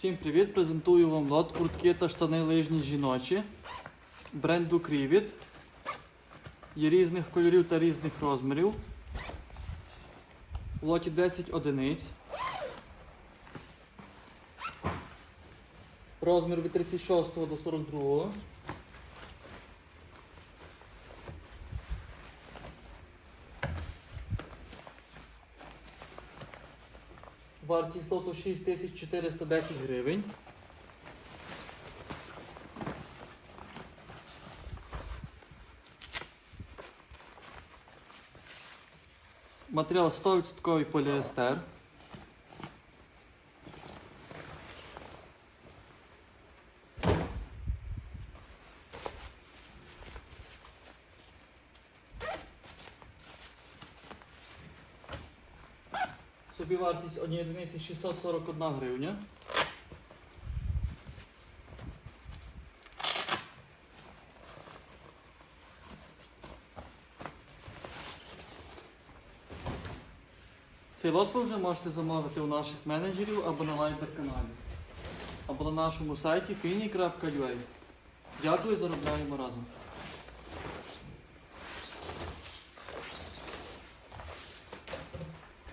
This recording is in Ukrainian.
Всім привіт! Презентую вам лот куртки та штани лижні жіночі бренду Крівіт. Є різних кольорів та різних розмірів. В лоті 10 одиниць. Розмір від 36 до 42. Вартість лоту 6410 гривень. Матеріал 100% поліестер. Собівартість однієї одиниці 641 гривня. Цей лот ви вже можете замовити у наших менеджерів або на лайбер-каналі, або на нашому сайті fini.ua. Дякую, заробляємо разом.